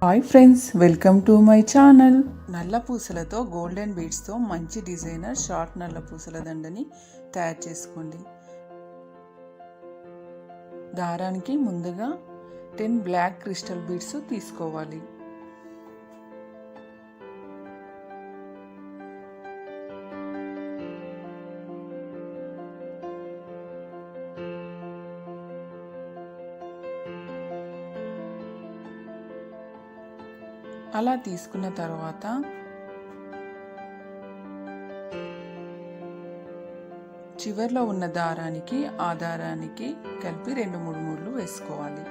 Hi friends welcome to my channel. నల్ల పూసలతో golden బీడ్స్తో మంచి డిజైనర్ షార్ట్ నల్ల పూసల దండని తయారు చేసుకోండి. దారానికి ముందుగా టెన్ బ్లాక్ క్రిస్టల్ బీడ్స్ తీసుకోవాలి. అలా తీసుకున్న తర్వాత చివర్లో ఉన్న దారానికి ఆ దారానికి కలిపి రెండు మూడు మూడులు వేసుకోవాలి.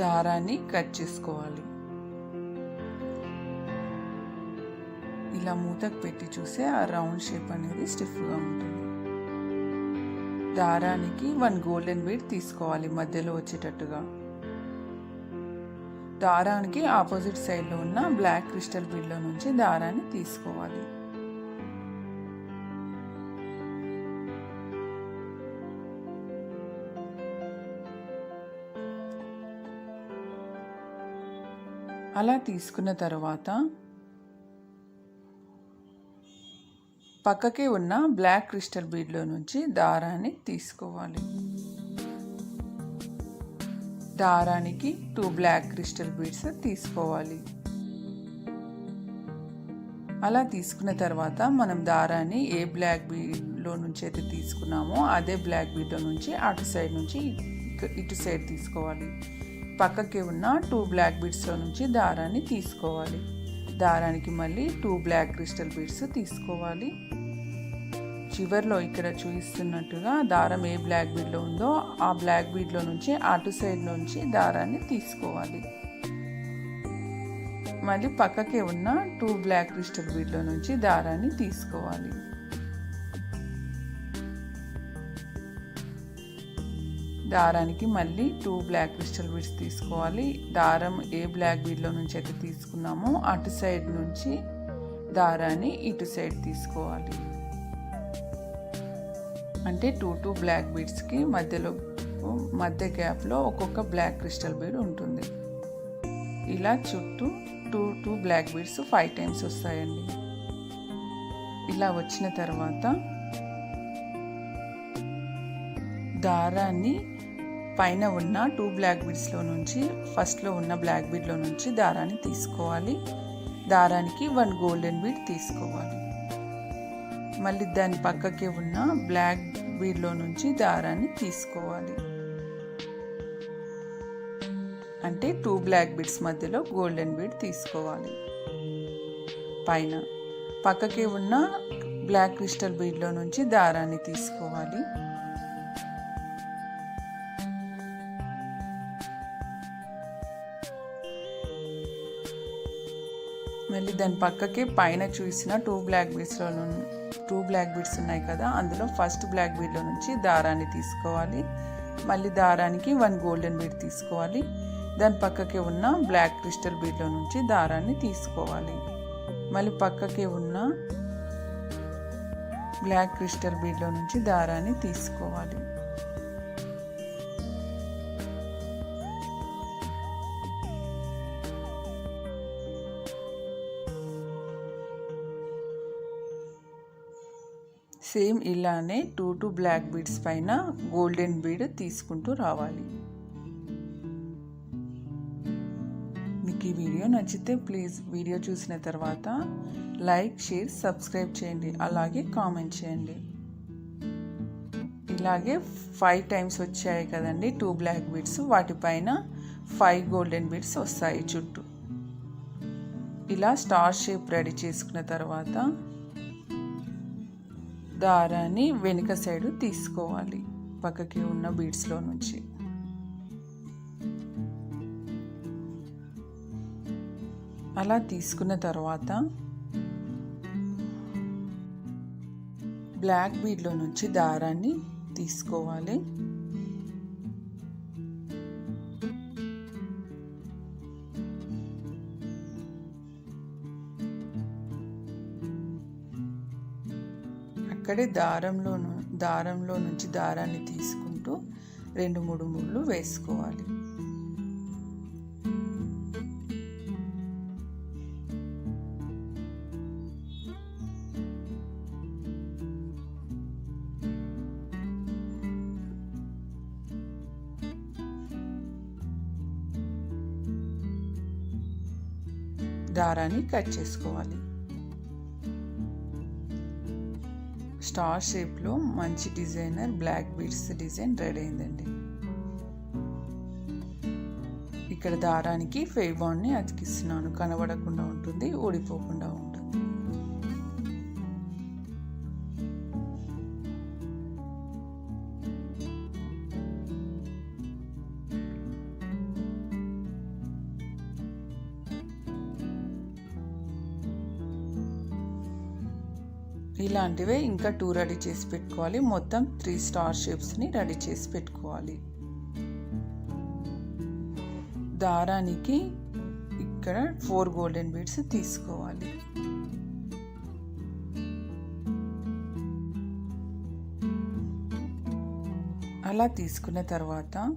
దారాన్ని కట్ చేసుకోవాలి. ఇలా మూతకు పెట్టి చూస్తే ఆ రౌండ్ షేప్ అనేది స్టిఫ్గా ఉంటుంది. దారానికి వన్ గోల్డెన్ బీడ్ తీసుకోవాలి మధ్యలో వచ్చేటట్టుగా. దారానికి ఆపోజిట్ సైడ్లో ఉన్న బ్లాక్ క్రిస్టల్ బీడ్లో నుంచి దారాన్ని తీసుకోవాలి. అలా తీసుకున్న తర్వాత పక్కకే ఉన్న బ్లాక్ క్రిస్టల్ బీడ్లో నుంచి దారాన్ని తీసుకోవాలి. దారానికి టూ బ్లాక్ క్రిస్టల్ బీడ్స్ తీసుకోవాలి. అలా తీసుకున్న తర్వాత మనం దారాన్ని ఏ బ్లాక్ బీడ్లో నుంచి అయితే తీసుకున్నామో అదే బ్లాక్ బీడ్లో నుంచి అటు సైడ్ నుంచి ఇటు సైడ్ తీసుకోవాలి. పక్కకి ఉన్న టూ బ్లాక్ బీడ్స్లో నుంచి దారాన్ని తీసుకోవాలి. దారానికి మళ్ళీ టూ బ్లాక్ క్రిస్టల్ బీడ్స్ తీసుకోవాలి. చివర్లో ఇక్కడ చూపిస్తున్నట్టుగా దారం ఏ బ్లాక్ బీడ్లో ఉందో ఆ బ్లాక్ బీడ్లో నుంచి అటు సైడ్ నుంచి దారాన్ని తీసుకోవాలి. మళ్ళీ పక్కకే ఉన్న టూ బ్లాక్ క్రిస్టల్ బీడ్లో నుంచి దారాన్ని తీసుకోవాలి. దారానికి మళ్ళీ టూ బ్లాక్ క్రిస్టల్ బీడ్స్ తీసుకోవాలి. దారం ఏ బ్లాక్ బీడ్లో నుంచి అయితే తీసుకున్నామో అటు సైడ్ నుంచి దారాన్ని ఇటు సైడ్ తీసుకోవాలి. అంటే టూ టూ బ్లాక్ బీడ్స్కి మధ్యలో మధ్య గ్యాప్లో ఒక్కొక్క బ్లాక్ క్రిస్టల్ బీడ్ ఉంటుంది. ఇలా చుట్టూ two two black beads five times వస్తాయండి. ఇలా వచ్చిన తర్వాత దారాన్ని పైన ఉన్న టూ బ్లాక్ బీడ్స్లో నుంచి ఫస్ట్లో ఉన్న బ్లాక్ బీడ్లో నుంచి దారాన్ని తీసుకోవాలి. దారానికి వన్ గోల్డెన్ బీడ్ తీసుకోవాలి. మళ్ళీ దాని పక్కకి ఉన్న బ్లాక్ బీడ్లో నుంచి దారాన్ని తీసుకోవాలి. అంటే టూ బ్లాక్ బీడ్స్ మధ్యలో గోల్డెన్ బీడ్ తీసుకోవాలి. పైన పక్కకి ఉన్న బ్లాక్ క్రిస్టల్ బీడ్లో నుంచి దారాన్ని తీసుకోవాలి. మళ్ళీ దాని పక్కకి పైన చూసిన టూ బ్లాక్ బీడ్స్లో టూ బ్లాక్ బీడ్స్ ఉన్నాయి కదా అందులో ఫస్ట్ బ్లాక్ బీడ్లో నుంచి దారాన్ని తీసుకోవాలి. మళ్ళీ దారానికి వన్ గోల్డెన్ బీడ్ తీసుకోవాలి. దాని పక్కకి ఉన్న బ్లాక్ క్రిస్టల్ బీడ్లో నుంచి దారాన్ని తీసుకోవాలి. మళ్ళీ పక్కకి ఉన్న బ్లాక్ క్రిస్టల్ బీడ్లో నుంచి దారాన్ని తీసుకోవాలి. సేమ్ ఇలానే టూ టూ బ్లాక్ బీడ్స్ పైన గోల్డెన్ బీడ్ తీసుకుంటూ రావాలి. మీకు ఈ వీడియో నచ్చితే ప్లీజ్ వీడియో చూసిన తర్వాత లైక్ షేర్ సబ్స్క్రైబ్ చేయండి. అలాగే కామెంట్ చేయండి. ఇలాగే ఫైవ్ టైమ్స్ వచ్చాయి కదండి టూ బ్లాక్ బీడ్స్. వాటిపైన ఫైవ్ గోల్డెన్ బీడ్స్ వస్తాయి చుట్టూ. ఇలా స్టార్ షేప్ రెడీ చేసుకున్న తర్వాత దారాన్ని వెనుక సైడ్ తీసుకోవాలి పక్కకి ఉన్న బీడ్స్లో నుంచి. అలా తీసుకున్న తర్వాత బ్లాక్ బీడ్లో నుంచి దారాన్ని తీసుకోవాలి. అక్కడే దారంలోను దారంలో నుంచి దారాన్ని తీసుకుంటూ రెండు మూడు ముళ్ళు వేసుకోవాలి. దారాన్ని కట్ చేసుకోవాలి. స్టార్ షేప్లో మంచి designer black beads design ready అయిందండి. ఇక్కడ దారానికి ఫేబాన్ని అతికిస్తున్నాను. కనబడకుండా ఉంటుంది ఊడిపోకుండా ఉంటుంది. ఇలాంటివే ఇంకా టూ రెడీ చేసి పెట్టుకోవాలి. మొత్తం త్రీ స్టార్ షేప్స్ని రెడీ చేసి పెట్టుకోవాలి. దారానికి ఇక్కడ ఫోర్ గోల్డెన్ బీడ్స్ తీసుకోవాలి. అలా తీసుకున్న తర్వాత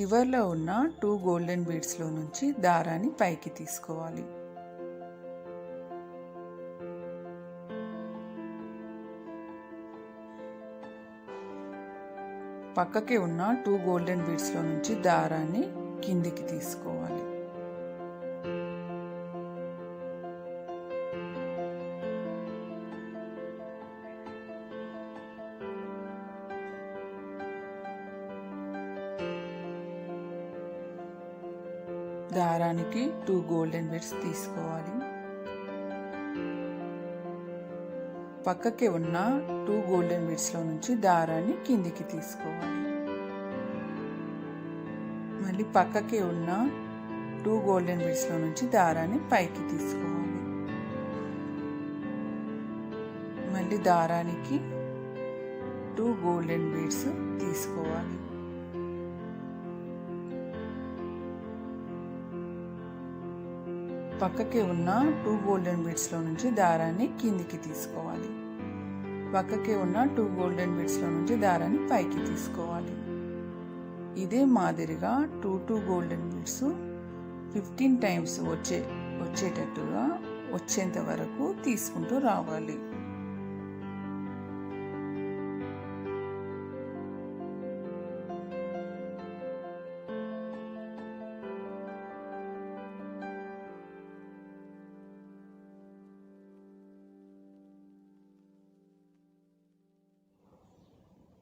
చివర్లో ఉన్న టూ గోల్డెన్ బీడ్స్లో నుంచి దారాన్ని పైకి తీసుకోవాలి. పక్కకి ఉన్న టూ గోల్డెన్ బీడ్స్లో నుంచి దారాన్ని కిందికి తీసుకోవాలి. దారానికి టూ గోల్డెన్ బీడ్స్ తీసుకోవాలి. పక్కకి ఉన్న టూ గోల్డెన్ బీడ్స్లో నుంచి దారాన్ని కిందికి తీసుకోవాలి. మళ్ళీ పక్కకి ఉన్న టూ గోల్డెన్ బీడ్స్లో నుంచి దారాన్ని పైకి తీసుకోవాలి. మళ్ళీ దారానికి టూ గోల్డెన్ బీడ్స్ తీసుకోవాలి. పక్కకి ఉన్న టూ గోల్డెన్ బీడ్స్లో నుంచి దారాన్ని కిందికి తీసుకోవాలి. పక్కకి ఉన్న టూ గోల్డెన్ బీడ్స్లో నుంచి దారాన్ని పైకి తీసుకోవాలి. ఇదే మాదిరిగా two two golden beads fifteen times వచ్చే వచ్చేటట్టుగా వచ్చేంత వరకు తీసుకుంటూ రావాలి.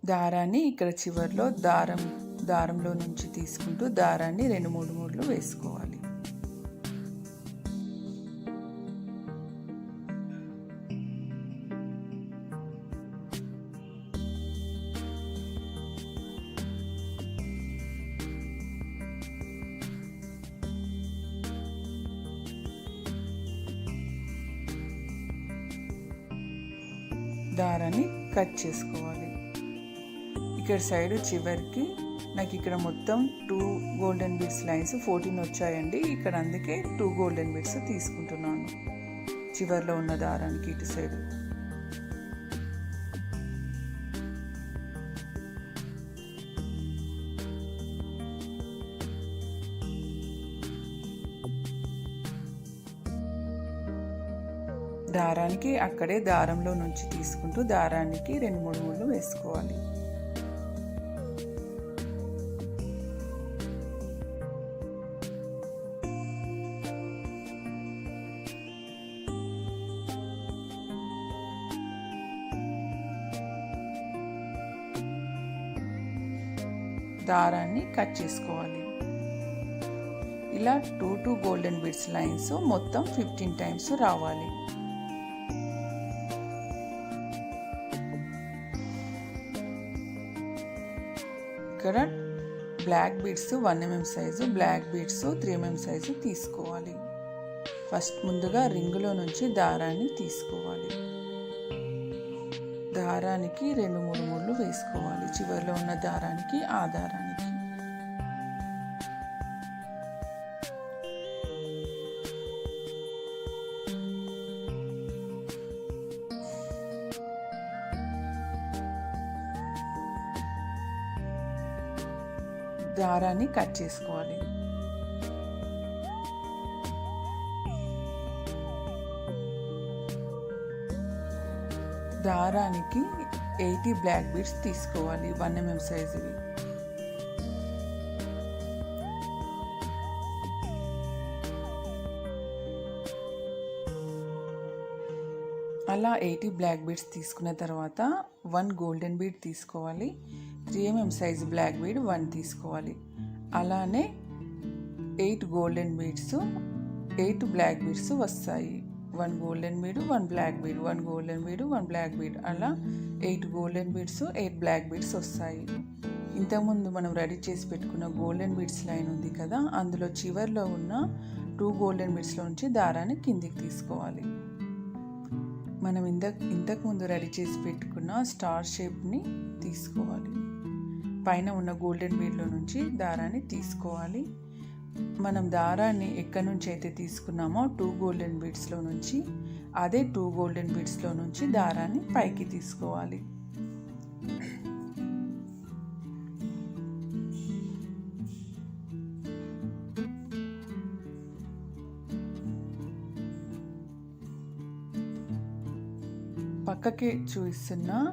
దారాన్ని ఇక్కడ చివర్లో దారం దారంలో నుంచి తీసుకుంటూ దారాన్ని రెండు మూడు మూడులు వేసుకోవాలి. దారాన్ని కట్ చేసుకోవాలి. ఇక్కడ సైడ్ చివరికి నాకు ఇక్కడ మొత్తం two golden beads lines fourteen వచ్చాయండి. ఇక్కడ అందుకే టూ గోల్డెన్ బిట్స్ తీసుకుంటున్నాను. చివర్లో ఉన్న దారానికి ఇటు సైడ్ దారానికి అక్కడే దారంలో నుంచి తీసుకుంటూ దారానికి రెండు మూడు మూడు వేసుకోవాలి. దారాన్ని కట్ చేసుకోవాలి. ఇలా two two golden beads lines మొత్తం ఫిఫ్టీన్ టైమ్స్ రావాలి. ఇక్కడ black beads one MM size black beads three MM size తీసుకోవాలి. ఫస్ట్ ముందుగా రింగులో నుంచి దారాన్ని తీసుకోవాలి. దారానికి రెండు మూడు ముళ్ళు వేసుకోవాలి. చివరిలో ఉన్న దారానికి ఆ దారానికి. దారాన్ని కట్ చేసుకోవాలి. దారానికి ఎయిటీ బ్లాక్ బీడ్స్ తీసుకోవాలి వన్ ఎంఎం సైజువి. అలా ఎయిటీ బ్లాక్ బీడ్స్ తీసుకున్న తర్వాత వన్ గోల్డెన్ బీడ్ తీసుకోవాలి three MM size black bead one తీసుకోవాలి. అలానే eight golden beads eight black beads వస్తాయి. One golden bead one black bead one golden bead one black bead అలా eight golden beads eight black beads వస్తాయి. ఇంతకుముందు మనం ready చేసి పెట్టుకున్న golden beads line ఉంది కదా అందులో చివర్లో ఉన్న టూ గోల్డెన్ బీడ్స్లో నుంచి దారాన్ని కిందికి తీసుకోవాలి. మనం ఇంతకు ఇంతకుముందు రెడీ చేసి పెట్టుకున్న స్టార్ షేప్ని తీసుకోవాలి. పైన ఉన్న గోల్డెన్ బీడ్లో నుంచి దారాన్ని తీసుకోవాలి. మనం దారాన్ని ఎక్కడి నుంచి అయితే తీసుకున్నామో టూ గోల్డెన్ బీడ్స్లో నుంచి అదే టూ గోల్డెన్ బీడ్స్లో నుంచి దారాన్ని పైకి తీసుకోవాలి. పక్కకి చూస్తున్న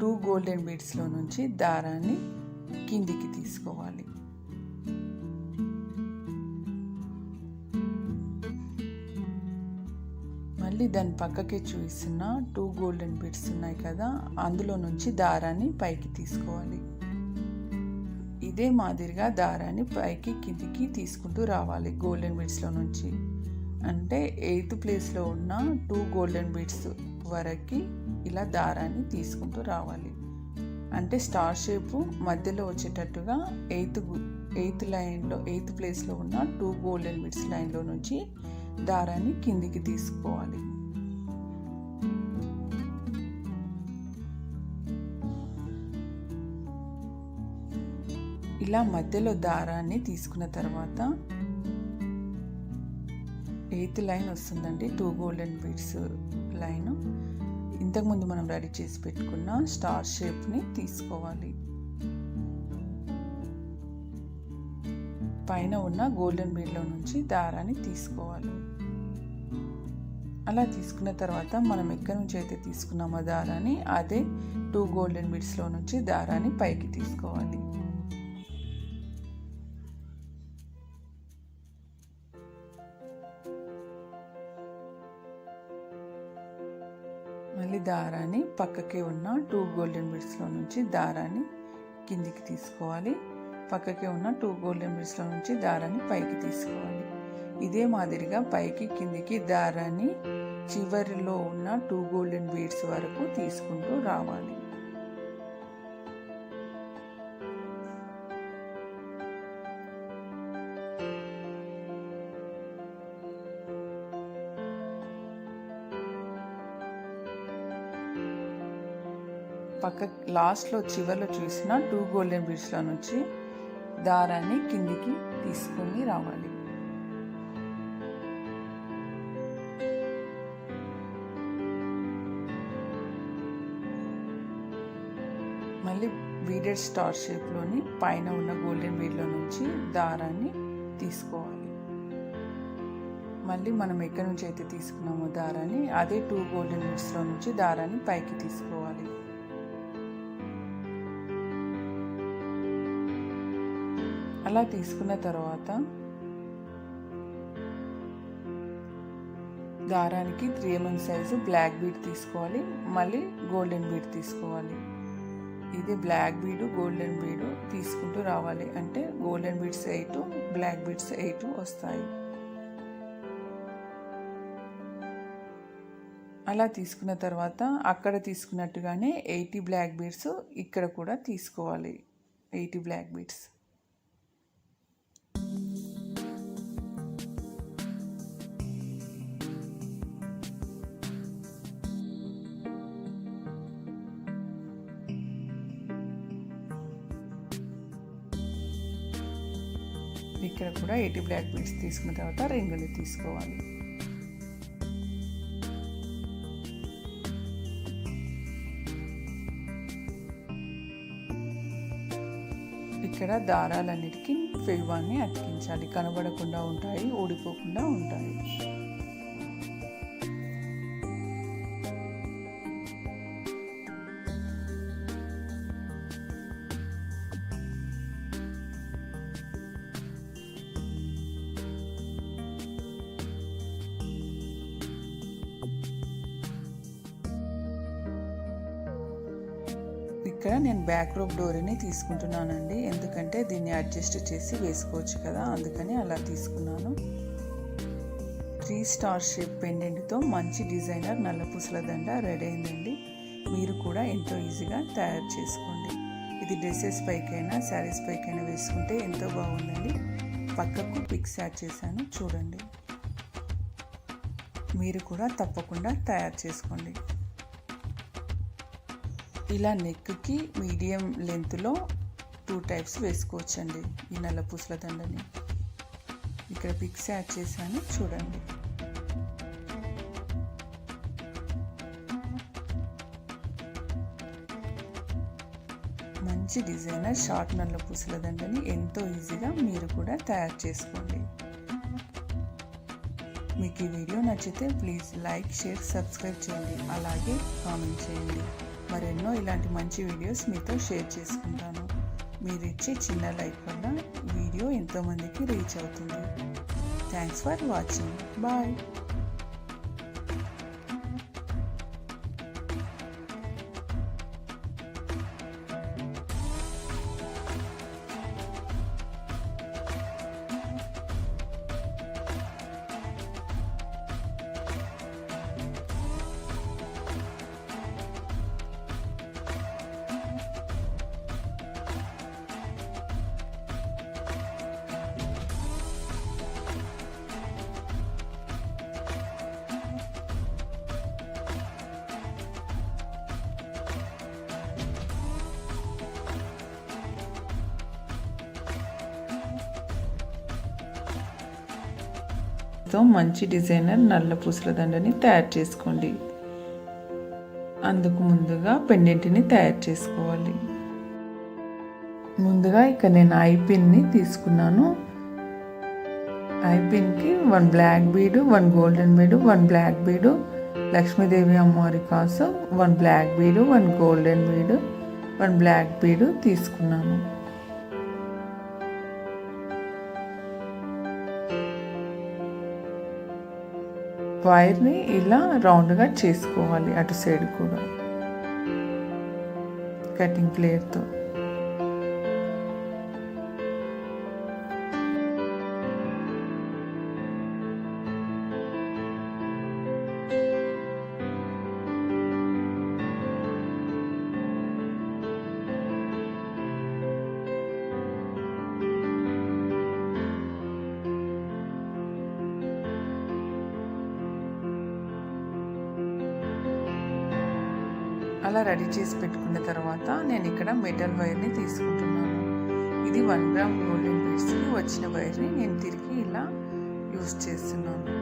టూ గోల్డెన్ బీడ్స్లో నుంచి దారాన్ని కిందికి తీసుకోవాలి. మళ్ళీ దాని పక్కకి చూసిన టూ గోల్డెన్ బీడ్స్ ఉన్నాయి కదా అందులో నుంచి దారాన్ని పైకి తీసుకోవాలి. ఇదే మాదిరిగా దారాన్ని పైకి కిందికి తీసుకుంటూ రావాలి గోల్డెన్ బీడ్స్లో నుంచి. అంటే ఎయిత్ ప్లేస్లో ఉన్న టూ గోల్డెన్ బీడ్స్ వరకు ఇలా దారాన్ని తీసుకుంటూ రావాలి. అంటే స్టార్ షేపు మధ్యలో వచ్చేటట్టుగా ఎయిత్ ఎయిత్ లైన్లో ఎయిత్ ప్లేస్లో ఉన్న టూ గోల్డెన్ బీడ్స్ లైన్లో నుంచి దారాన్ని కిందికి తీసుకోవాలి. ఇలా మధ్యలో దారాన్ని తీసుకున్న తర్వాత ఎయిత్ లైన్ వస్తుందండి టూ గోల్డెన్ బీడ్స్ లైన్. ఇంతకుముందు మనం రెడీ చేసి పెట్టుకున్న స్టార్ షేప్ని తీసుకోవాలి. పైన ఉన్న గోల్డెన్ బీడ్లో నుంచి దారాన్ని తీసుకోవాలి. అలా తీసుకున్న తర్వాత మనం ఎక్కడి నుంచి అయితే తీసుకున్నామో దారాన్ని అదే టూ గోల్డెన్ బీడ్స్లో నుంచి దారాన్ని పైకి తీసుకోవాలి. మళ్ళీ దారాన్ని పక్కకే ఉన్న టూ గోల్డెన్ బీడ్స్లో నుంచి దారాన్ని కిందికి తీసుకోవాలి. పక్కకే ఉన్న టూ గోల్డెన్ బీడ్స్లో నుంచి దారాన్ని పైకి తీసుకోవాలి. ఇదే మాదిరిగా పైకి కిందికి దారాన్ని చివరిలో ఉన్న టూ గోల్డెన్ బీడ్స్ వరకు తీసుకుంటూ రావాలి. పక్క లాస్ట్లో చివరిలో చూసిన టూ గోల్డెన్ బీడ్స్లో నుంచి దారాన్ని కిందికి తీసుకుని రావాలి. మళ్ళీ వీడెడ్ స్టార్ షేప్లోని పైన ఉన్న గోల్డెన్ వీడ్లో నుంచి దారాన్ని తీసుకోవాలి. మళ్ళీ మనం ఎక్కడి నుంచి అయితే తీసుకున్నామో దారాన్ని అదే టూ గోల్డెన్ వీడ్స్లో నుంచి దారాన్ని పైకి తీసుకోవాలి. అలా తీసుకున్న తర్వాత దారానికి three MM size black bead తీసుకోవాలి. మళ్ళీ గోల్డెన్ బీడ్ తీసుకోవాలి. ఇది బ్లాక్ బీడు గోల్డెన్ బీడు తీసుకుంటూ రావాలి. అంటే golden beads eight black beads eight వస్తాయి. అలా తీసుకున్న తర్వాత అక్కడ తీసుకున్నట్టుగానే ఎయిటీ బ్లాక్ బీడ్స్ ఇక్కడ కూడా తీసుకోవాలి. ఎయిటీ బ్లాక్ బీడ్స్ ఇక్కడ కూడా ఎయిటీ బ్లాక్ బీడ్స్ తీసుకున్న తర్వాత రింగులు తీసుకోవాలి. ఇక్కడ దారాలన్నిటికీ ఫిల్వాన్ని అతికించాలి. కనబడకుండా ఉంటాయి ఊడిపోకుండా ఉంటాయి. నేను బ్యాక్ రోప్ డోరీని తీసుకుంటున్నానండి. ఎందుకంటే దీన్ని అడ్జస్ట్ చేసి వేసుకోవచ్చు కదా అందుకని అలా తీసుకున్నాను. త్రీ స్టార్ షేప్ పెండెంట్తో మంచి డిజైనర్ నల్ల పూసల దండ రెడీ అయిందండి. మీరు కూడా ఎంతో ఈజీగా తయారు చేసుకోండి. ఇది డ్రెస్సెస్ పైకైనా శారీస్ పైకైనా వేసుకుంటే ఎంతో బాగుందండి. పక్కకు పిక్స్ యాడ్ చేశాను చూడండి. మీరు కూడా తప్పకుండా తయారు చేసుకోండి. ఇలా నెక్కి మీడియం లెంత్లో టూ టైప్స్ వేసుకోవచ్చండి ఈ నల్ల పూసల దండని. ఇక్కడ పిక్స్ యాడ్ చేశాను చూడండి. మంచి డిజైనర్ షార్ట్ నల్ల పూసల దండని ఎంతో ఈజీగా మీరు కూడా తయారు చేసుకోండి. మీకు ఈ వీడియో నచ్చితే ప్లీజ్ లైక్ షేర్ సబ్స్క్రైబ్ చేయండి. అలాగే కామెంట్ చేయండి. మరెన్నో ఇలాంటి మంచి వీడియోస్ మీతో షేర్ చేసుకుంటాను. మీరు ఇచ్చే చిన్న లైక్ వల్ల వీడియో ఎంతోమందికి రీచ్ అవుతుంది. Thanks for watching. బాయ్. తో మంచి డిజైనర్ నల్ల పూసల దండని తయారు చేసుకోండి. అందుకు ముందుగా పెండెంట్ని తయారు చేసుకోవాలి. ముందుగా ఇక్కడ నేను ఐ పిన్ని తీసుకున్నాను. Eye పిన్కి one black bead one golden bead one black bead Lakshmidevi అమ్మవారి కాసు one black bead one golden bead one black bead తీసుకున్నాను. వైర్ని ఇలా రౌండ్గా చేసుకోవాలి అటు సైడ్ కూడా. కటింగ్ ప్లేయర్తో రెడీ చేసి పెట్టుకున్న తర్వాత నేను ఇక్కడ మెటల్ వైర్ని తీసుకుంటున్నాను. ఇది వన్ గ్రామ్ గోల్డెన్ బీడ్స్కి వచ్చిన వైర్ని నేను తిరిగి ఇలా యూస్ చేస్తున్నాను.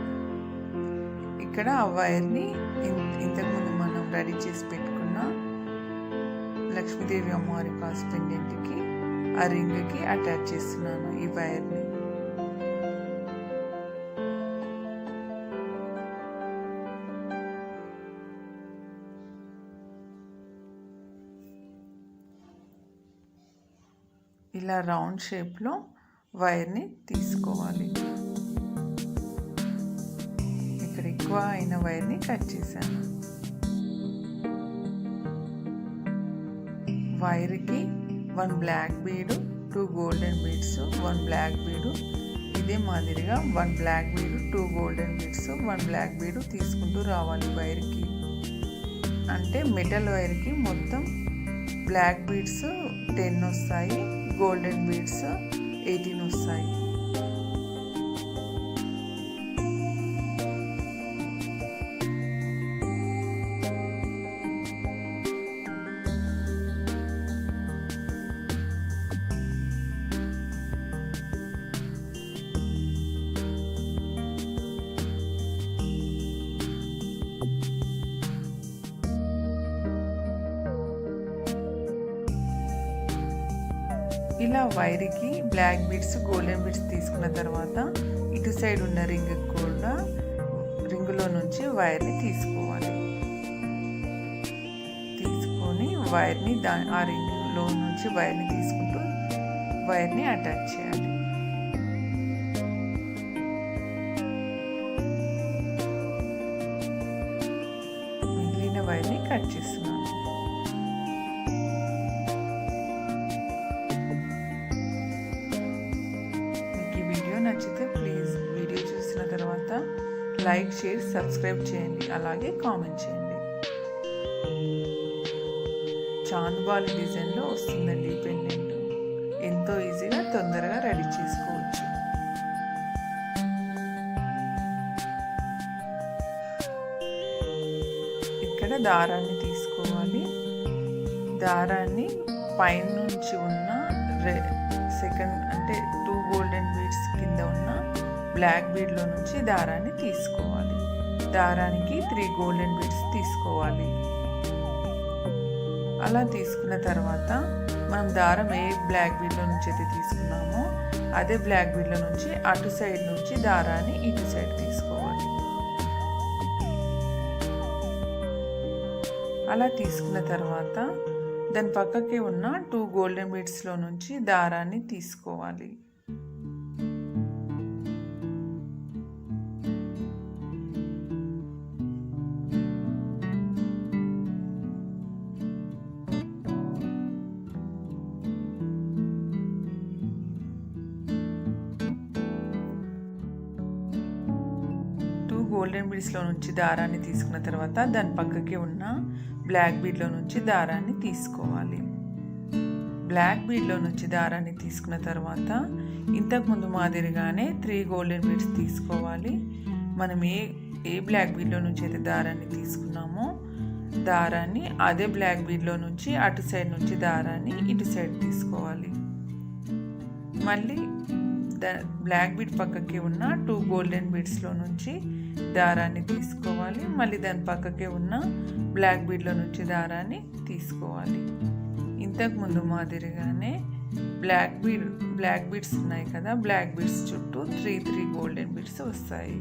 ఇక్కడ ఆ వైర్ని ఇంతకుముందు మనం రెడీ చేసి పెట్టుకున్న లక్ష్మీదేవి అమ్మవారి కాసు పెండెంట్కి ఆ రింగ్కి అటాచ్ చేస్తున్నాను ఈ వైర్ని. ఇలా రౌండ్ షేప్లో వైర్ని తీసుకోవాలి. ఇక్కడ ఎక్కువ అయిన వైర్ని కట్ చేశాను. వైర్కి one black bead two golden beads one black bead. ఇదే మాదిరిగా one black bead two golden beads one black bead తీసుకుంటూ రావాలి వైర్కి. అంటే మెటల్ వైర్కి మొత్తం బ్లాక్ బీడ్స్ టెన్ వస్తాయి గోల్డెన్ బీడ్స్ ఎయిటీన్ వస్తాయి. బిట్స్ గోల్డెన్ బిట్స్ తీసుకున్న తర్వాత ఇటు సైడ్ ఉన్న రింగ్ కూడా రింగులో నుంచి వైర్ని తీసుకోవాలి. తీసుకొని వైర్ని దా ఆ రింగ్లో నుంచి వైర్ని తీసుకుంటూ వైర్ని అటాచ్ చేయాలి. మిగిలిన వైర్ని కట్ చేస్తున్నాను లైక్ షేర్ సబ్స్క్రైబ్ చేయండి అలాగే కామెంట్ చేయండి. చాందుబాలి డిజైన్లో వస్తుందండి ఈ పెండెంట్. ఎంతో ఈజీగా తొందరగా రెడీ చేసుకోవచ్చు. ఇక్కడ దారాన్ని తీసుకోవాలి. దారాన్ని పైనుంచి ఉన్న రె సెకండ్ అంటే టూ గోల్డెన్ బీడ్స్ కింద ఉన్న బ్లాక్ బీడ్లో నుంచి దారాన్ని దారానికి త్రీ గోల్డెన్ బిట్స్ తీసుకోవాలి. అలా తీసుకున్న తర్వాత మనం దారం ఏ బ్లాక్ బీడ్లో నుంచి అయితే తీసుకున్నామో అదే బ్లాక్ బీడ్లో నుంచి అటు సైడ్ నుంచి దారాన్ని ఇటు సైడ్ తీసుకోవాలి. అలా తీసుకున్న తర్వాత దాని పక్కకి ఉన్న టూ గోల్డెన్ బీడ్స్లో నుంచి దారాన్ని తీసుకోవాలి. బీడ్స్లో నుంచి దారాన్ని తీసుకున్న తర్వాత దాని పక్కకి ఉన్న బ్లాక్ బీడ్లో నుంచి దారాన్ని తీసుకోవాలి. బ్లాక్ బీడ్లో నుంచి దారాన్ని తీసుకున్న తర్వాత ఇంతకుముందు మాదిరిగానే త్రీ గోల్డెన్ బీడ్స్ తీసుకోవాలి. మనం ఏ ఏ బ్లాక్ బీడ్లో నుంచి అయితే దారాన్ని తీసుకున్నామో దారాన్ని అదే బ్లాక్ బీడ్లో నుంచి అటు సైడ్ నుంచి దారాన్ని ఇటు సైడ్ తీసుకోవాలి. మళ్ళీ బ్లాక్ బీడ్ పక్కకి ఉన్న టూ గోల్డెన్ బీడ్స్లో నుంచి దారాన్ని తీసుకోవాలి. మళ్ళీ దాని పక్కకే ఉన్న బ్లాక్ బీడ్లో నుంచి దారాన్ని తీసుకోవాలి. ఇంతకుముందు మాదిరిగానే బ్లాక్ బీడ్ బ్లాక్ బీడ్స్ ఉన్నాయి కదా బ్లాక్ బీడ్స్ చుట్టూ త్రీ త్రీ గోల్డెన్ బీడ్స్ వస్తాయి.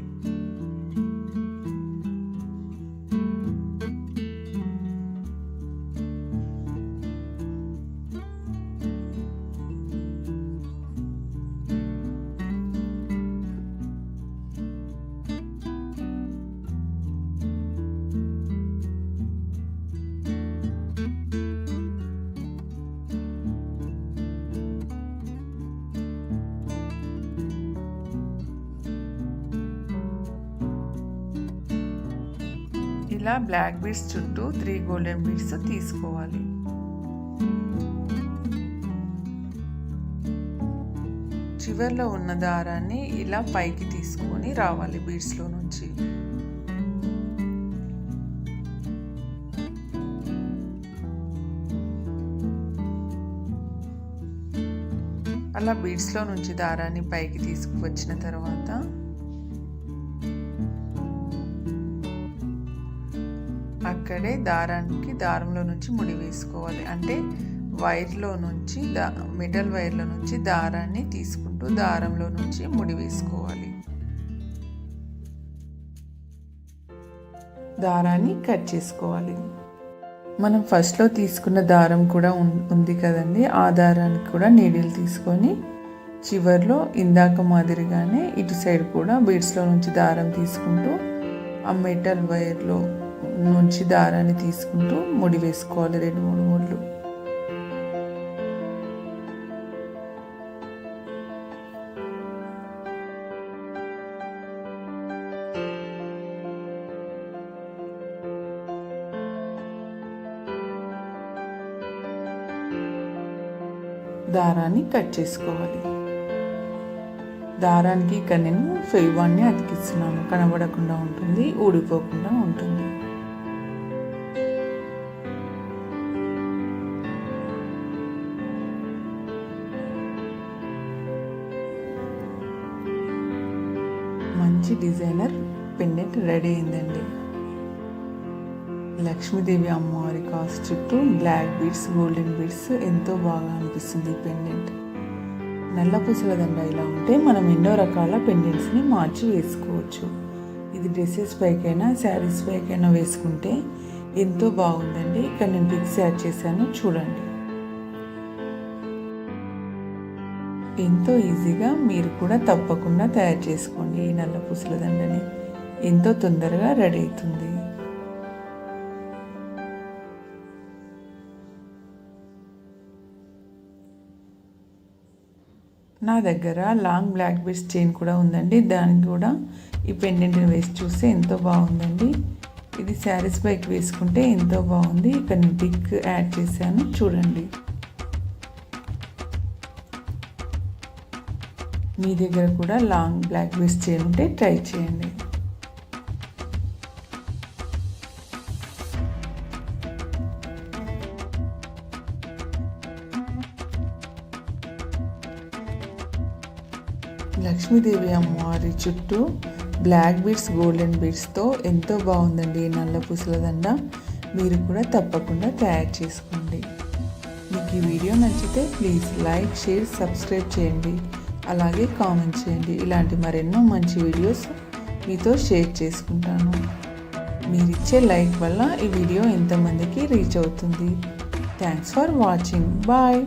ఇలా బ్లాక్ బీడ్స్ చుట్టూ త్రీ గోల్డెన్ బీడ్స్ తీసుకోవాలి. చివర్లో ఉన్న దారాన్ని ఇలా పైకి తీసుకొని రావాలి బీడ్స్లో నుంచి. అలా బీడ్స్లో నుంచి దారాన్ని పైకి తీసుకువచ్చిన తర్వాత అక్కడే దారానికి దారంలో నుంచి ముడి వేసుకోవాలి. అంటే వైర్లో నుంచి దా మెటల్ వైర్లో నుంచి దారాన్ని తీసుకుంటూ దారంలో నుంచి ముడి వేసుకోవాలి. దారాన్ని కట్ చేసుకోవాలి. మనం ఫస్ట్లో తీసుకున్న దారం కూడా ఉంది కదండి. ఆ దారానికి కూడా నీడిల్ తీసుకొని చివర్లో ఇందాక మాదిరిగానే ఇటు సైడ్ కూడా బీడ్స్లో నుంచి దారం తీసుకుంటూ ఆ మెటల్ వైర్లో నుంచి దారాన్ని తీసుకుంటూ ముడి వేసుకోవాలి రెండు మూడు ముళ్ళు. దారాన్ని కట్ చేసుకోవాలి. దారానికి ఇక్కడ నేను ఫెయివాన్ని అతికిస్తున్నాను. కనబడకుండా ఉంటుంది ఊడిపోకుండా ఉంటుంది. డిజైనర్ పెండెంట్ రెడీ అయిందండి. లక్ష్మీదేవి అమ్మవారి కాస్ట్ చుట్టూ బ్లాక్ బీడ్స్ గోల్డెన్ బీడ్స్ ఎంతో బాగా అనిపిస్తుంది ఈ పెండెంట్. నల్ల పూసల దండ ఇలా ఉంటే మనం ఎన్నో రకాల పెండెంట్స్ని మార్చి వేసుకోవచ్చు. ఇది డ్రెస్సెస్ పైకైనా శారీస్ పైకైనా వేసుకుంటే ఎంతో బాగుందండి. ఇక్కడ నేను పిక్స్ యాడ్ చేశాను చూడండి. ఎంతో ఈజీగా మీరు కూడా తప్పకుండా తయారు చేసుకోండి ఈ నల్ల పూసల దండని. ఎంతో తొందరగా రెడీ అవుతుంది. నా దగ్గర లాంగ్ బ్లాక్ బీడ్స్ చైన్ కూడా ఉందండి. దానికి కూడా ఈ పెండెంట్ని వేసి చూస్తే ఎంతో బాగుందండి. ఇది శారీస్ పైకి వేసుకుంటే ఎంతో బాగుంది. ఇక్కడ నేను యాడ్ చేశాను. చూడండి. మీ దగ్గర కూడా లాంగ్ బ్లాక్ బీడ్స్ చేయాలంటే ఉంటే ట్రై చేయండి. లక్ష్మీదేవి అమ్మవారి చుట్టూ బ్లాక్ బీడ్స్ గోల్డెన్ బీడ్స్తో ఎంతో బాగుందండి ఈ నల్ల పూసల దండ. మీరు కూడా తప్పకుండా తయారు చేసుకోండి. మీకు ఈ వీడియో నచ్చితే ప్లీజ్ లైక్ షేర్ సబ్స్క్రైబ్ చేయండి. అలాగే కామెంట్ చేయండి. ఇలాంటి మరెన్నో మంచి వీడియోస్ మీతో షేర్ చేసుకుంటాను. మీరు ఇచ్చే లైక్ వల్ల ఈ వీడియో ఎంతమందికి రీచ్ అవుతుంది. Thanks for watching bye